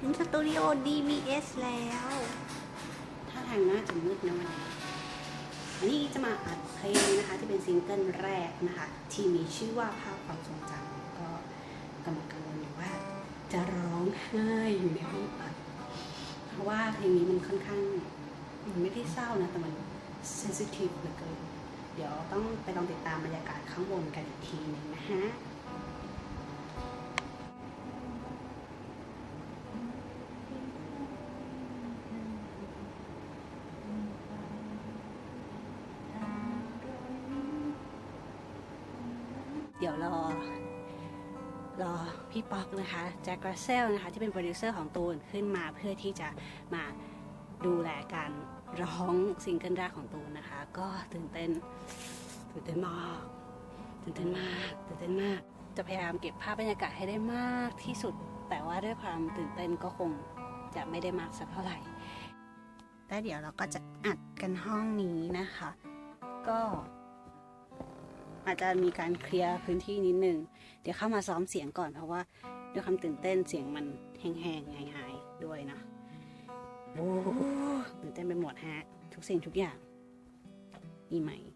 ถึงสตูดิโอ DBS แล้วถ้าทางน่าจะมืดนะวันนี้อันนี้จะมาอัดเพลงนะคะ ที่เป็นซิงเกิลแรกนะคะ ที่มีชื่อว่าภาพความทรงจำก็กำลังกังวลอยู่ว่า จะร้องไห้อยู่ในห้องอัด เพราะว่าเพลงนี้มันค่อนข้างมันไม่ได้เศร้านะแต่มันเซนซิทีฟเหลือเกินเดี๋ยวต้องไปลองติดตามบรรยากาศข้างบนกันอีกทีหนึงนะฮะ เดี๋ยวรอรอพี่ป๊อกนะคะแจ็คกราเซลนะคะที่เป็นโปรดิวเซอร์ของตูนขึ้นมาเพื่อที่จะมาดูแลการร้องซิงเกิลแรกของตูนนะคะ ก็ตื่นเต้นตื่นเต้นมากตื่นเต้นมากตื่นเต้นมาก จะพยายามเก็บภาพบรรยากาศให้ได้มากที่สุด แต่ว่าด้วยความตื่นเต้นก็คงจะไม่ได้มากสักเท่าไหร่แต่เดี๋ยวเราก็จะอัดกันห้องนี้นะคะ ก็ อาจจะมีการเคลียร์พื้นที่นิดนึง เดี๋ยวเข้ามาซ้อมเสียงก่อนเพราะว่าด้วยความตื่นเต้นเสียงมันแห้งๆหายๆด้วยนะโอ้โหตื่นเต้นไปหมดฮะ ทุกสิ่งทุกอย่างมีไหมเอาละค่ะ